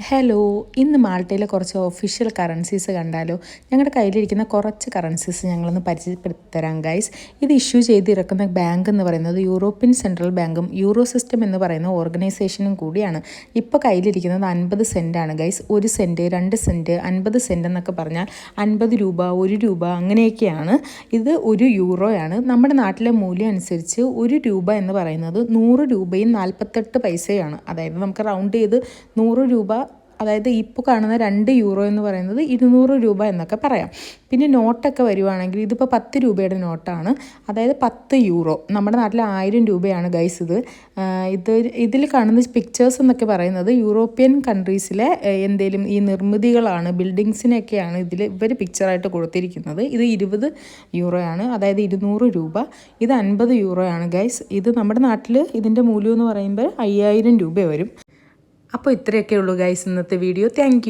Hello ഇന്ന് മാൾട്ടയിലെ കുറച്ച് official currencies കണ്ടാലോ? ഞങ്ങളുടെ കയ്യിലിരിക്കുന്ന കുറച്ച് കറൻസീസ് ഞങ്ങളൊന്ന് പരിചയപ്പെടുത്തി തരാം ഗൈസ് ഇത് ഇഷ്യൂ ചെയ്തിറക്കുന്ന ബാങ്ക് എന്ന് പറയുന്നത് യൂറോപ്യൻ സെൻട്രൽ ബാങ്കും യൂറോ സിസ്റ്റം എന്ന് പറയുന്ന ഓർഗനൈസേഷനും കൂടിയാണ്. ഇപ്പോൾ കയ്യിലിരിക്കുന്നത് അൻപത് സെന്റാണ് ഗൈസ് ഒരു സെന്റ് രണ്ട് സെന്റ് അൻപത് സെന്റ് എന്നൊക്കെ പറഞ്ഞാൽ അൻപത് രൂപ ഒരു രൂപ അങ്ങനെയൊക്കെയാണ്. ഇത് ഒരു യൂറോയാണ് നമ്മുടെ നാട്ടിലെ മൂല്യം അനുസരിച്ച് ഒരു രൂപ എന്ന് പറയുന്നത് നൂറ് രൂപയും നാൽപ്പത്തെട്ട് പൈസയാണ്. അതായത് നമുക്ക് റൗണ്ട് ചെയ്ത് നൂറ് രൂപ അതായത് ഇപ്പോൾ കാണുന്ന രണ്ട് യൂറോ എന്ന് പറയുന്നത് ഇരുന്നൂറ് രൂപ എന്നൊക്കെ പറയാം. പിന്നെ നോട്ടൊക്കെ വരുവാണെങ്കിൽ ഇതിപ്പോൾ പത്ത് രൂപയുടെ നോട്ടാണ്. അതായത് പത്ത് യൂറോ. നമ്മുടെ നാട്ടിൽ ആയിരം രൂപയാണ് ഗൈസ് ഇത്. ഇത് ഇതിൽ കാണുന്ന പിക്ചേഴ്സ് എന്നൊക്കെ പറയുന്നത് യൂറോപ്യൻ കൺട്രീസിലെ എന്തെങ്കിലും ഈ നിർമ്മിതികളാണ് ബിൽഡിങ്സിനെയൊക്കെയാണ് ഇതിൽ ഇവർ പിക്ചറായിട്ട് കൊടുത്തിരിക്കുന്നത്. ഇത് ഇരുപത് യൂറോയാണ്. അതായത് ഇരുന്നൂറ് രൂപ. ഇത് അൻപത് യൂറോയാണ് ഗൈസ് ഇത് നമ്മുടെ നാട്ടിൽ ഇതിന്റെ മൂല്യം എന്ന് പറയുമ്പോൾ അയ്യായിരം രൂപ വരും. അപ്പോൾ ഇത്രയൊക്കെ ഉള്ളൂ ഗൈസ് ഇന്നത്തെ വീഡിയോ. താങ്ക്